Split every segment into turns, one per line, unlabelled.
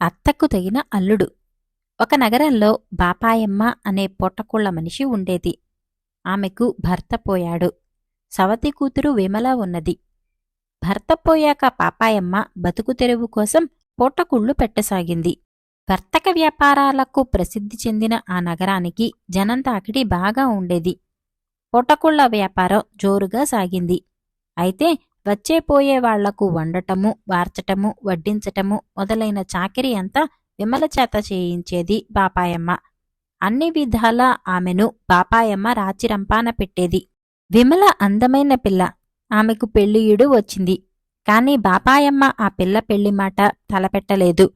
అత్తకు తగిన అల్లుడు. ఒక నగరంలో బాపాయమ్మ అనే పొట్టకుళ్ళ మనిషి ఉండేది. ఆమెకు భర్త పోయాడు. సవతి కూతురు విమల ఉన్నది. భర్త పోయాక పాపాయమ్మ బతుకు తెరువు కోసం పూటకుళ్ళు పెట్టసాగింది. వర్తక వ్యాపారాలకు ప్రసిద్ధి చెందిన ఆ నగరానికి జనం తాకిడి బాగా ఉండేది. పూటకుళ్ళ వ్యాపారం జోరుగా సాగింది. అయితే వచ్చే పోయే వాళ్ళకు వండటము వార్చటము వడ్డించటము మొదలైన చాకిరి అంతా విమల చేత చేయించేది బాపాయమ్మ. అన్ని విధాలా ఆమెను బాపాయమ్మ రాచిరంపాన పెట్టేది. విమల అందమైన పిల్ల. ఆమెకు పెళ్ళియుడు వచ్చింది. కాని బాపాయమ్మ ఆ పిల్ల పెళ్ళి మాట తలపెట్టలేదు.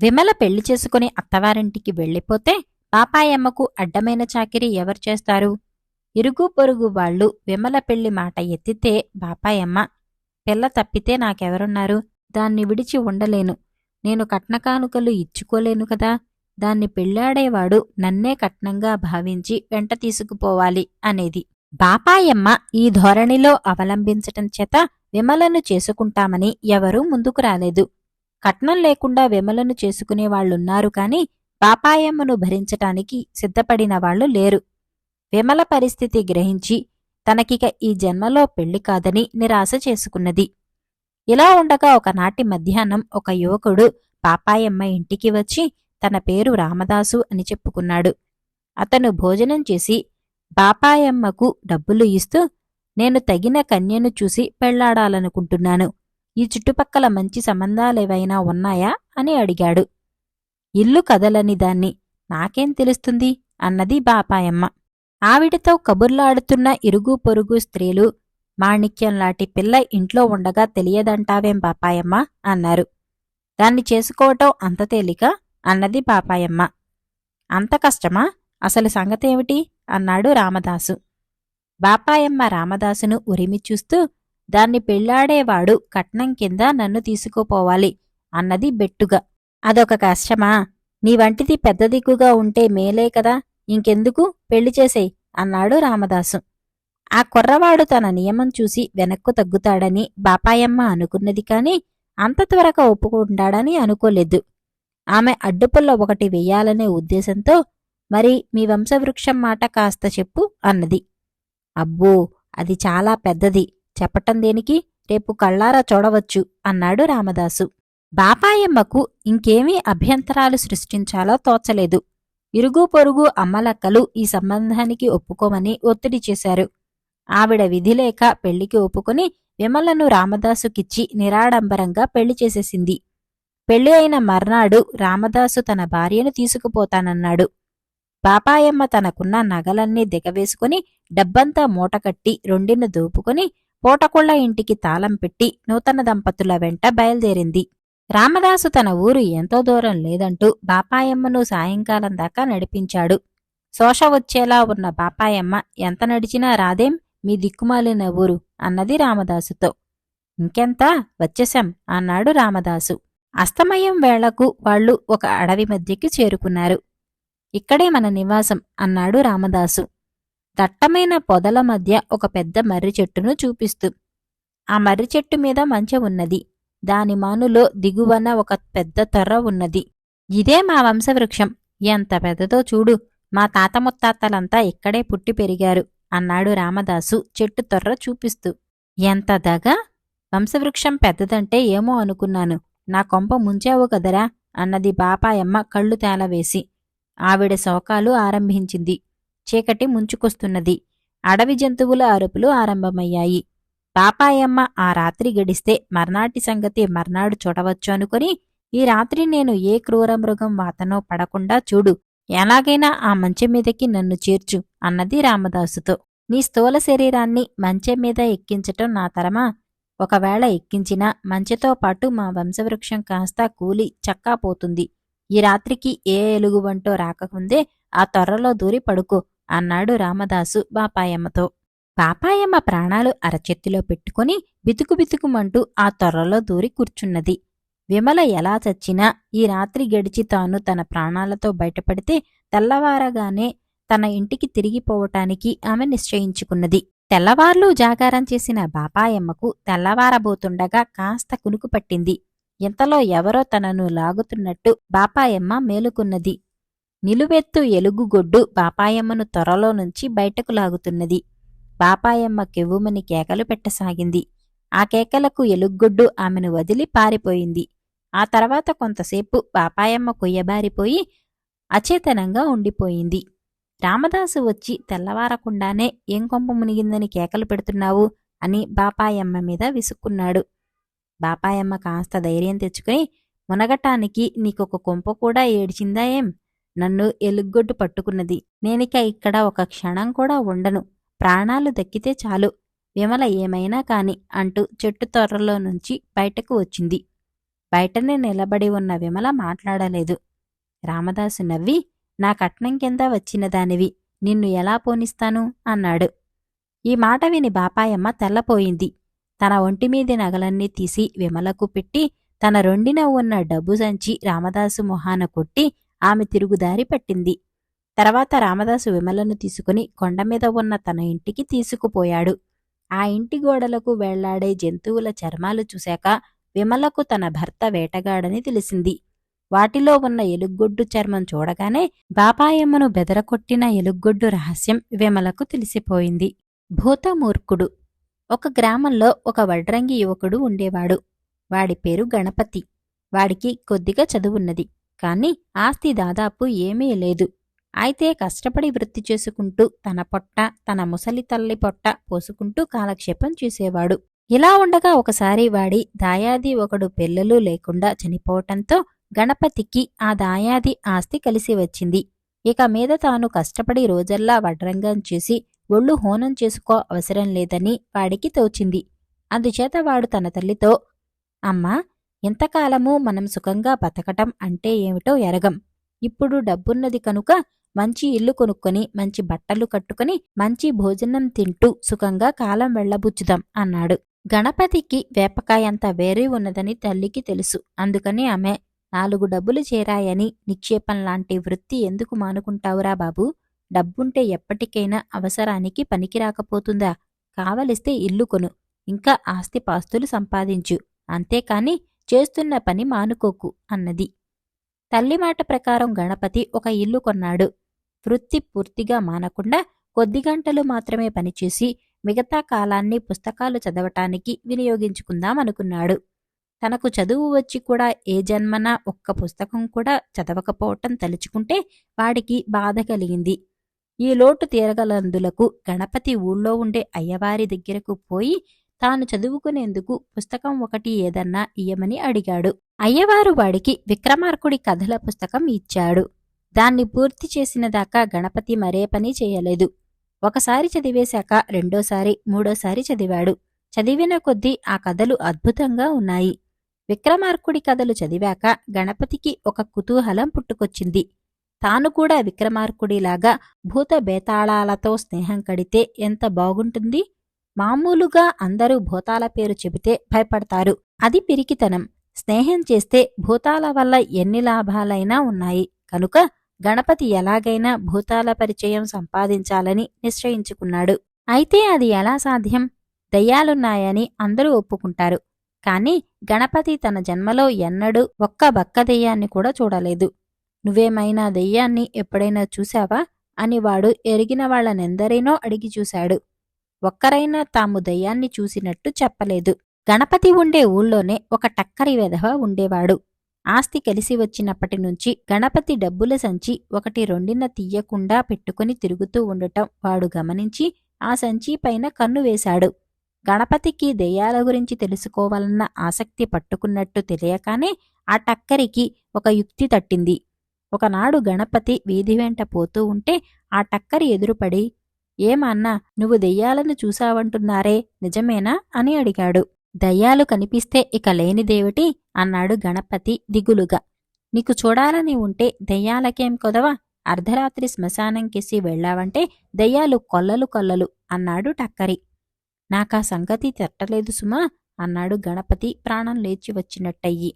విమల పెళ్ళి చేసుకుని అత్తవారింటికి వెళ్ళిపోతే బాపాయమ్మకు అడ్డమైన చాకిరి ఎవరు చేస్తారు? ఇరుగు పొరుగు వాళ్ళు విమల పెళ్ళి మాట ఎత్తితే బాపాయమ్మ పిల్ల తప్పితే నాకెవరున్నారు? దాన్ని విడిచి ఉండలేను. నేను కట్నకానుకలు ఇచ్చుకోలేను కదా? దాన్ని పెళ్ళాడేవాడు నన్నే కట్నంగా భావించి వెంట తీసుకుపోవాలి అనేది. బాపాయమ్మ ఈ ధోరణిలో అవలంబించటం చేత విమలను చేసుకుంటామని ఎవరూ ముందుకు రాలేదు. కట్నం లేకుండా విమలను చేసుకునేవాళ్ళున్నారు కాని బాపాయమ్మను భరించటానికి సిద్ధపడిన వాళ్ళు లేరు. విమల పరిస్థితి గ్రహించి తనకిక ఈ జన్మలో పెళ్ళి కాదని నిరాశ చేసుకున్నది. ఇలా ఉండగా ఒకనాటి మధ్యాహ్నం ఒక యువకుడు పాపాయమ్మ ఇంటికి వచ్చి తన పేరు రామదాసు అని చెప్పుకున్నాడు. అతను భోజనం చేసి బాపాయమ్మకు డబ్బులు ఇస్తూ నేను తగిన కన్యను చూసి పెళ్ళాడాలనుకుంటున్నాను. ఈ చుట్టుపక్కల మంచి సంబంధాలేవైనా ఉన్నాయా? అని అడిగాడు. ఇల్లు కదలని దాన్ని నాకేం తెలుస్తుంది? అన్నది బాపాయమ్మ. ఆవిడతో కబుర్లాడుతున్న ఇరుగు పొరుగు స్త్రీలు మాణిక్యం లాంటి పిల్ల ఇంట్లో ఉండగా తెలియదంటావేం పాపాయమ్మ అన్నారు. దాన్ని చేసుకోవటం అంత తేలిక అన్నది పాపాయమ్మ. అంత కష్టమా? అసలు సంగతేమిటి అన్నాడు రామదాసు. బాపాయమ్మ రామదాసును ఉరిమి చూస్తూ దాన్ని పెళ్ళాడేవాడు కట్నం కింద నన్ను తీసుకుపోవాలి అన్నది బెట్టుగా. అదొక కష్టమా? నీ వంటిది పెద్ద దిక్కుగా ఉంటే మేలే కదా? ఇంకెందుకు? పెళ్ళి చేసేయ్ అన్నాడు రామదాసు. ఆ కుర్రవాడు తన నియమం చూసి వెనక్కు తగ్గుతాడని బాపాయమ్మ అనుకున్నది కాని అంత త్వరగా ఒప్పుకుంటాడని అనుకోలేదు. ఆమె అడ్డుపుల్ల ఒకటి వెయ్యాలనే ఉద్దేశంతో మరి మీ వంశవృక్షం మాట కాస్త చెప్పు అన్నది. అబ్బో అది చాలా పెద్దది. చెప్పటం దేనికి? రేపు కళ్ళారా చూడవచ్చు అన్నాడు రామదాసు. బాపాయమ్మకు ఇంకేమీ అభ్యంతరాలు సృష్టించాలో తోచలేదు. ఇరుగు పొరుగు అమ్మలక్కలు ఈ సంబంధానికి ఒప్పుకోమని ఒత్తిడి చేశారు. ఆవిడ విధిలేక పెళ్ళికి ఒప్పుకుని విమలను రామదాసుకిచ్చి నిరాడంబరంగా పెళ్ళి చేసేసింది. పెళ్ళి అయిన మర్నాడు రామదాసు తన భార్యను తీసుకుపోతానన్నాడు. పాపాయమ్మ తనకున్న నగలన్నీ దిగవేసుకుని డబ్బంతా మూటకట్టి రొండిన దోపుకొని పూటకుళ్ళ ఇంటికి తాళం పెట్టి నూతన దంపతుల వెంట బయలుదేరింది. రామదాసు తన ఊరు ఎంతో దూరం లేదంటూ బాపాయమ్మను సాయంకాలం దాకా నడిపించాడు. శోష వచ్చేలా ఉన్న బాపాయమ్మ ఎంత నడిచినా రాదేం? మీ దిక్కుమాలిన ఊరు అన్నది రామదాసుతో. ఇంకెంత? వచ్చేశాం అన్నాడు రామదాసు. అస్తమయం వేళకు వాళ్ళు ఒక అడవి మధ్యకి చేరుకున్నారు. ఇక్కడే మన నివాసం అన్నాడు రామదాసు. దట్టమైన పొదల మధ్య ఒక పెద్ద మర్రి చెట్టును చూపిస్తూ. ఆ మర్రి చెట్టు మీద మంచె ఉన్నది. దాని మానులో దిగువన ఒక పెద్ద తొర్ర ఉన్నది. ఇదే మా వంశవృక్షం. ఎంత పెద్దదో చూడు. మా తాత ముత్తాతలంతా ఇక్కడే పుట్టి పెరిగారు అన్నాడు రామదాసు చెట్టు తొర్ర చూపిస్తూ. ఎంత దగా? వంశవృక్షం పెద్దదంటే ఏమో అనుకున్నాను. నా కొంప ముంచావు కదరా అన్నది బాపాయమ్మ కళ్ళు తేలవేసి. ఆవిడ శోకాలు ఆరంభించింది. చీకటి ముంచుకొస్తున్నది. అడవి జంతువుల అరుపులు ఆరంభమయ్యాయి. పాపాయమ్మ ఆ రాత్రి గడిస్తే మర్నాటి సంగతి మర్నాడు చూడవచ్చు అనుకుని ఈ రాత్రి నేను ఏ క్రూర మృగం వాతనో పడకుండా చూడు. ఎలాగైనా ఆ మంచె మీదకి నన్ను చేర్చు అన్నది రామదాసుతో. నీ స్థూల శరీరాన్ని మంచె మీద ఎక్కించటం నా తరమా? ఒకవేళ ఎక్కించినా మంచెతో పాటు మా వంశవృక్షం కాస్త కూలి చక్కా పోతుంది. ఈ రాత్రికి ఏ ఎలుగుబంటో రాకముందే ఆ తొర్రలో దూరి పడుకో అన్నాడు రామదాసు బాపాయమ్మతో. పాపాయమ్మ ప్రాణాలు అరచెత్తిలో పెట్టుకుని బితుకు బితుకుమంటూ ఆ తొర్రలో దూరి కూర్చున్నది. విమల ఎలా చచ్చినా ఈ రాత్రి గడిచి తాను తన ప్రాణాలతో బయటపడితే తెల్లవారగానే తన ఇంటికి తిరిగిపోవటానికి ఆమె నిశ్చయించుకున్నది. తెల్లవార్లు జాగారం చేసిన బాపాయమ్మకు తెల్లవారబోతుండగా కాస్త కునుకు పట్టింది. ఇంతలో ఎవరో తనను లాగుతున్నట్టు బాపాయమ్మ మేలుకున్నది. నిలువెత్తు ఎలుగుగొడ్డు బాపాయమ్మను త్వరలో నుంచి బయటకు లాగుతున్నది. బాపాయమ్మ కెవ్వుమని కేకలు పెట్టసాగింది. ఆ కేకలకు ఎలుగ్గొడ్డు ఆమెను వదిలి పారిపోయింది. ఆ తర్వాత కొంతసేపు బాపాయమ్మ కొయ్యబారిపోయి అచేతనంగా ఉండిపోయింది. రామదాసు వచ్చి తెల్లవారకుండానే ఏం కొంప మునిగిందని కేకలు పెడుతున్నావు? అని బాపాయమ్మ మీద విసుక్కున్నాడు. బాపాయమ్మ కాస్త ధైర్యం తెచ్చుకుని మునగటానికి నీకొక కొంప కూడా ఏడిచిందా ఏం? నన్ను ఎలుగ్గొడ్డు పట్టుకున్నది. నేనిక ఇక్కడ ఒక క్షణం కూడా ఉండను. ప్రాణాలు దక్కితే చాలు. విమల ఏమైనా కాని అంటూ చెట్టు తొర్రలో నుంచి బయటకు వచ్చింది. బయటనే నిలబడి ఉన్న విమల మాట్లాడలేదు. రామదాసు నవ్వి నా కట్నం కింద వచ్చిన దానివి నిన్ను ఎలా పోనిస్తాను? అన్నాడు. ఈ మాట విని బాపాయమ్మ తెల్లపోయింది. తన ఒంటిమీది నగలన్నీ తీసి విమలకు పెట్టి తన రెండిన ఉన్న డబ్బు సంచి రామదాసు మొహాన కొట్టి ఆమె తిరుగుదారి పట్టింది. తర్వాత రామదాసు విమలను తీసుకుని కొండమీద ఉన్న తన ఇంటికి తీసుకుపోయాడు. ఆ ఇంటి గోడలకు వెళ్ళాడే జంతువుల చర్మాలు చూశాక విమలకు తన భర్త వేటగాడని తెలిసింది. వాటిలో ఉన్న ఎలుగొడ్డు చర్మం చూడగానే బాపాయమ్మను బెదరకొట్టిన ఎలుగొడ్డు రహస్యం విమలకు తెలిసిపోయింది. భూతమూర్ఖుడు. ఒక గ్రామంలో ఒక వడ్రంగి యువకుడు ఉండేవాడు. వాడి పేరు గణపతి. వాడికి కొద్దిగా చదువున్నది. కాని ఆస్తి దాదాపు ఏమీ లేదు. అయితే కష్టపడి వృత్తి చేసుకుంటూ తన పొట్ట తన ముసలి తల్లి పొట్ట పోసుకుంటూ కాలక్షేపం చేసేవాడు. ఇలా ఉండగా ఒకసారి వాడి దాయాది ఒకడు పిల్లలు లేకుండా చనిపోవటంతో గణపతికి ఆ దాయాది ఆస్తి కలిసి వచ్చింది. ఇక మీద తాను కష్టపడి రోజల్లా వడ్రంగం చేసి ఒళ్ళు హోనం చేసుకో అవసరం లేదని వాడికి తోచింది. అందుచేత వాడు తన తల్లితో అమ్మా ఇంతకాలము మనం సుఖంగా బతకటం అంటే ఏమిటో ఎరగం. ఇప్పుడు డబ్బున్నది కనుక మంచి ఇల్లు కొనుక్కొని మంచి బట్టలు కట్టుకుని మంచి భోజనం తింటూ సుఖంగా కాలం వెళ్ళబుచ్చుదాం అన్నాడు. గణపతికి వేపకాయంత వేరే ఉన్నదని తల్లికి తెలుసు. అందుకని ఆమె నాలుగు డబ్బులు చేరాయని నిక్షేపం లాంటి వృత్తి ఎందుకు మానుకుంటావురా బాబూ? డబ్బుంటే ఎప్పటికైనా అవసరానికి పనికిరాకపోతుందా కావలిస్తే ఇల్లు కొను ఇంకా ఆస్తిపాస్తులు సంపాదించు. అంతేకాని చేస్తున్న పని మానుకోకు అన్నది. తల్లి మాట ప్రకారం గణపతి ఒక ఇల్లు కొన్నాడు. వృత్తి పూర్తిగా మానకుండా కొద్ది గంటలు మాత్రమే పనిచేసి మిగతా కాలాన్ని పుస్తకాలు చదవటానికి వినియోగించుకుందామనుకున్నాడు. తనకు చదువు వచ్చి కూడా ఏ జన్మన ఒక్క పుస్తకం కూడా చదవకపోవటం తలుచుకుంటే వాడికి బాధ కలిగింది. ఈ లోటు తీరగలందులకు గణపతి ఊళ్ళో ఉండే అయ్యవారి దగ్గరకు పోయి తాను చదువుకునేందుకు పుస్తకం ఒకటి ఏదన్నా ఇయ్యమని అడిగాడు. అయ్యవారు వాడికి విక్రమార్కుడి కథల పుస్తకం ఇచ్చాడు. దాన్ని పూర్తి చేసిన దాకా గణపతి మరే పని చేయలేదు. ఒకసారి చదివేశాక రెండోసారి మూడోసారి చదివాడు. చదివిన కొద్దీ ఆ కథలు అద్భుతంగా ఉన్నాయి. విక్రమార్కుడి కథలు చదివాక గణపతికి ఒక కుతూహలం పుట్టుకొచ్చింది. తాను కూడా విక్రమార్కుడిలాగా భూత బేతాళాలతో స్నేహం కడితే ఎంత బాగుంటుంది? మామూలుగా అందరూ భూతాల పేరు చెబితే భయపడతారు. అది పిరికితనం. స్నేహం చేస్తే భూతాల వల్ల ఎన్ని లాభాలైనా ఉన్నాయి. కనుక గణపతి ఎలాగైనా భూతాల పరిచయం సంపాదించాలని నిశ్చయించుకున్నాడు. అయితే అది ఎలా సాధ్యం? దయ్యాలున్నాయని అందరూ ఒప్పుకుంటారు. కాని గణపతి తన జన్మలో ఎన్నడూ ఒక్క బక్క దెయ్యాన్ని కూడా చూడలేదు. నువ్వేమైనా దెయ్యాన్ని ఎప్పుడైనా చూశావా? అని వాడు ఎరిగిన వాళ్ళనెందరైనో అడిగి చూశాడు. ఒక్కరైనా తాము దయ్యాన్ని చూసినట్టు చెప్పలేదు. గణపతి ఉండే ఊళ్ళోనే ఒక టక్కరి వెధవ ఉండేవాడు. ఆస్తి కలిసి వచ్చినప్పటి నుంచి గణపతి డబ్బుల సంచి ఒకటి రెండిన తీయకుండా పెట్టుకుని తిరుగుతూ ఉండటం వాడు గమనించి ఆ సంచి పైన కన్ను వేశాడు. గణపతికి దెయ్యాల గురించి తెలుసుకోవాలన్న ఆసక్తి పట్టుకున్నట్టు తెలియకానే ఆ టక్కరికి ఒక యుక్తి తట్టింది. ఒకనాడు గణపతి వీధి వెంట పోతూ ఉంటే ఆ టక్కరి ఎదురుపడి ఏమన్నా నువ్వు దెయ్యాలను చూశావంటున్నారే నిజమేనా? అని అడిగాడు. దయ్యాలు కనిపిస్తే ఇక లేనిదేవిటి అన్నాడు గణపతి దిగులుగా. నీకు చూడాలని ఉంటే దెయ్యాలకేం కొదవా? అర్ధరాత్రి శ్మశానంకేసి వెళ్ళావంటే దయ్యాలు కొల్లలు కొల్లలు అన్నాడు టక్కరి. నాకా సంగతి తెట్టలేదు సుమా అన్నాడు గణపతి ప్రాణం లేచి వచ్చినట్టయ్యి.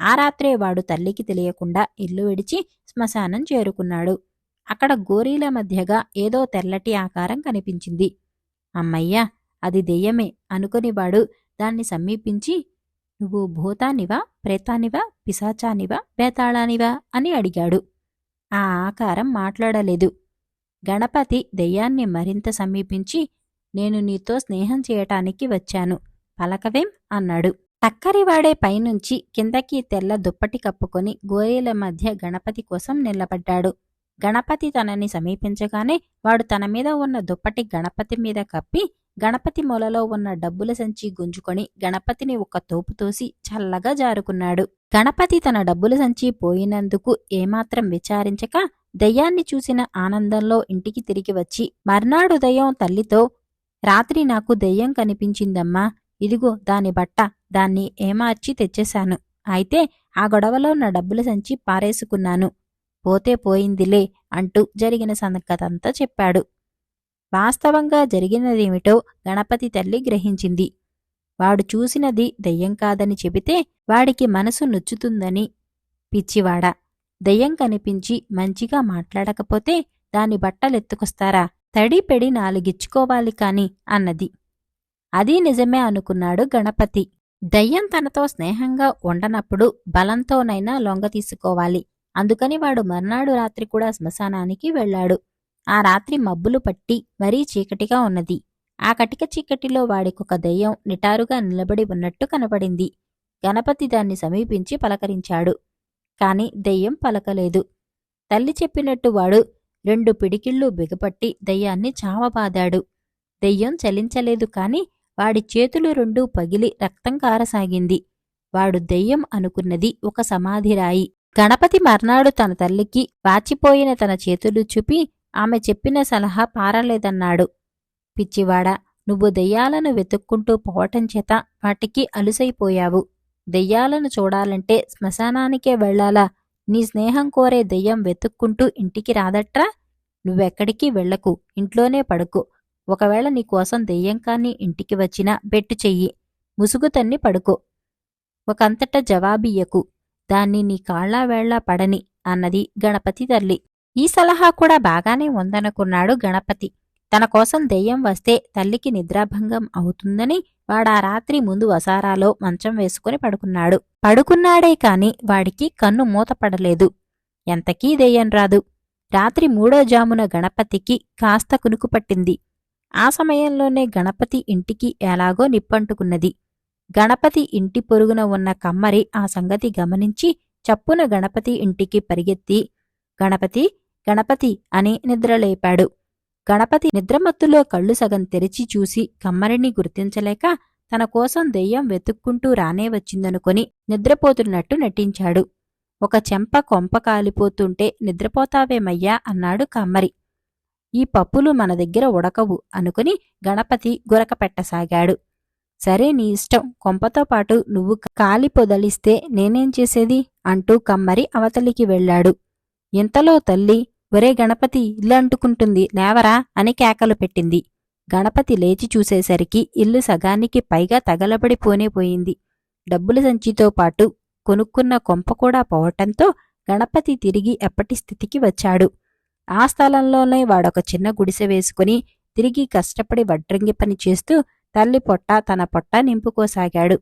ఆ రాత్రే వాడు తల్లికి తెలియకుండా ఇల్లు విడిచి శ్మశానం చేరుకున్నాడు. అక్కడ గోరీల మధ్యగా ఏదో తెల్లటి ఆకారం కనిపించింది. అమ్మయ్యా అది దెయ్యమే అనుకుని వాడు దాన్ని సమీపించి నువ్వు భూతానివా ప్రేతానివా పిశాచానివా బేతాళానివా? అని అడిగాడు. ఆ ఆకారం మాట్లాడలేదు. గణపతి దెయ్యాన్ని మరింత సమీపించి నేను నీతో స్నేహం చేయటానికి వచ్చాను పలకవేం? అన్నాడు. టక్కరివాడే పైనుంచి కిందకి తెల్ల దుప్పటి కప్పుకొని గోరీల మధ్య గణపతి కోసం నిలబడ్డాడు. గణపతి తనని సమీపించగానే వాడు తన మీద ఉన్న దుప్పటి గణపతి మీద కప్పి గణపతి మొలలో ఉన్న డబ్బుల సంచి గుంజుకొని గణపతిని ఒక తోపు తోసి చల్లగా జారుకున్నాడు. గణపతి తన డబ్బుల సంచి పోయినందుకు ఏమాత్రం విచారించక దయ్యాన్ని చూసిన ఆనందంలో ఇంటికి తిరిగి వచ్చి మర్నాడు దయ్యం తల్లితో రాత్రి నాకు దెయ్యం కనిపించిందమ్మా ఇదిగో దాని బట్ట దాన్ని ఏమార్చి తెచ్చేశాను. అయితే ఆ గొడవలో నా డబ్బుల సంచి పారేసుకున్నాను. పోతే పోయిందిలే అంటూ జరిగిన సంగతంతా చెప్పాడు. వాస్తవంగా జరిగినదేమిటో గణపతి తల్లి గ్రహించింది. వాడు చూసినది దెయ్యం కాదని చెబితే వాడికి మనసు నొచ్చుతుందని. పిచ్చివాడా! దెయ్యం కనిపించి మంచిగా మాట్లాడకపోతే దాని బట్టలెత్తుకొస్తారా? తడిపెడి నాలుగిచ్చుకోవాలి కాని అన్నది. అది నిజమే అనుకున్నాడు గణపతి. దయ్యం తనతో స్నేహంగా ఉండనప్పుడు బలంతోనైనా లొంగ తీసుకోవాలి. అందుకని వాడు మర్నాడు రాత్రి కూడా శ్మశానానికి వెళ్ళాడు. ఆ రాత్రి మబ్బులు పట్టి మరీ చీకటిగా ఉన్నది. ఆ కటిక చీకటిలో వాడికొక దెయ్యం నిటారుగా నిలబడి ఉన్నట్టు కనపడింది. గణపతి దాన్ని సమీపించి పలకరించాడు. కాని దెయ్యం పలకలేదు. తల్లి చెప్పినట్టు వాడు రెండు పిడికిళ్ళు బిగపట్టి దయ్యాన్ని చావబాదాడు. దెయ్యం చలించలేదు కాని వాడి చేతులు రెండూ పగిలి రక్తం కారసాగింది. వాడు దెయ్యం అనుకున్నది ఒక సమాధిరాయి. గణపతి మర్నాడు తన తల్లికి వాచిపోయిన తన చేతులు చూపి ఆమె చెప్పిన సలహా పారలేదన్నాడు. పిచ్చివాడా నువ్వు దెయ్యాలను వెతుక్కుంటూ పోవటం చేత వాటికి అలుసైపోయావు. దెయ్యాలను చూడాలంటే శ్మశానానికే వెళ్ళాలా? నీ స్నేహం కోరే దెయ్యం వెతుక్కుంటూ ఇంటికి రాదట్రా? నువ్వెక్కడికి వెళ్ళకు ఇంట్లోనే పడుకో. ఒకవేళ నీకోసం దెయ్యం కాని ఇంటికి వచ్చినా బెట్టు చెయ్యి. ముసుగు తన్ని పడుకో. ఒకంతట జవాబియ్యకు. దాన్ని నీ కాళ్ళా వేళ్ళా పడని అన్నది గణపతి తల్లి. ఈ సలహా కూడా బాగానే ఉందనుకున్నాడు గణపతి. తన కోసం దెయ్యం వస్తే తల్లికి నిద్రాభంగం అవుతుందని వాడా రాత్రి ముందు వసారాలో మంచం వేసుకుని పడుకున్నాడు. పడుకున్నాడే కాని వాడికి కన్ను మూతపడలేదు ఎంతకీ దెయ్యం రాదు. రాత్రి మూడో జామున గణపతికి కాస్త కునుకు పట్టింది. ఆ సమయంలోనే గణపతి ఇంటికి ఎలాగో నిప్పంటుకున్నది. గణపతి ఇంటి పొరుగున ఉన్న కమ్మరి ఆ సంగతి గమనించి చప్పున గణపతి ఇంటికి పరిగెత్తి గణపతి గణపతి అని నిద్రలేపాడు. గణపతి నిద్రమత్తులో కళ్ళు సగం తెరిచి చూసి కమ్మరిని గుర్తించలేక తన కోసం దెయ్యం వెతుక్కుంటూ రానే వచ్చిందనుకొని నిద్రపోతున్నట్టు నటించాడు. ఒక చెంప కొంప కాలిపోతుంటే నిద్రపోతావేమయ్యా అన్నాడు కమ్మరి. ఈ పప్పులు మన దగ్గర ఉడకవు అనుకుని గణపతి గురక పెట్టసాగాడు. సరే నీ ఇష్టం కొంపతో పాటు నువ్వు కాలి పొదలిస్తే నేనేం చేసేది? అంటూ కమ్మరి అవతలికి వెళ్ళాడు. ఇంతలో తల్లి ఒరే గణపతి ఇల్లు అంటుకుంటుంది. లేవరా అని కేకలు పెట్టింది. గణపతి లేచి చూసేసరికి ఇల్లు సగానికి పైగా తగలబడి పోయింది. డబ్బుల సంచితో పాటు కొనుక్కున్న కొంప కూడా పోవటంతో గణపతి తిరిగి ఎప్పటి స్థితికి వచ్చాడు. ఆ స్థలంలోనే వాడొక చిన్న గుడిసె వేసుకుని తిరిగి కష్టపడి వడ్రంగి పని చేస్తూ తల్లి పొట్ట తన పొట్ట నింపుకోసాగాడు.